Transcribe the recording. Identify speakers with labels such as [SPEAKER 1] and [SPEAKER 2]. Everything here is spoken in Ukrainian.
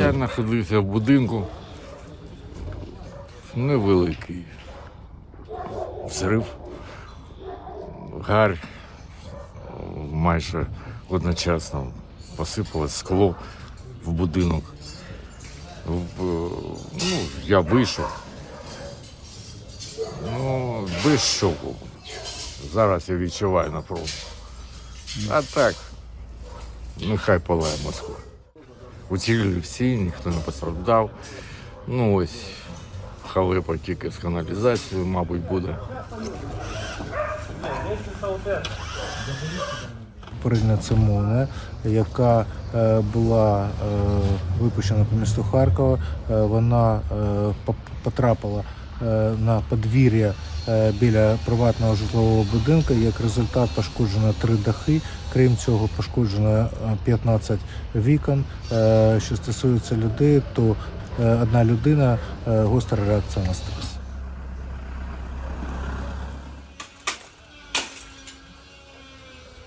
[SPEAKER 1] Я знаходився в будинку. Невеликий взрив, гарь майже одночасно посипалось скло в будинок. Ну, я вийшов. Ну, без шоку. Зараз я відчуваю напругу. А так, нехай палає Москва. Уцілили всі, ніхто не постраждав. Ну ось халепа тільки з каналізацією, мабуть, буде.
[SPEAKER 2] Попередня цимовна, яка е, була е, випущена по місту Харкова. Е, вона потрапила на подвір'я е, біля приватного житлового будинку. Як результат пошкоджено три дахи. Крім цього, пошкоджено е, 15 вікон. Е, Що стосується людей, то е, одна людина е, гостра реакція на стрес.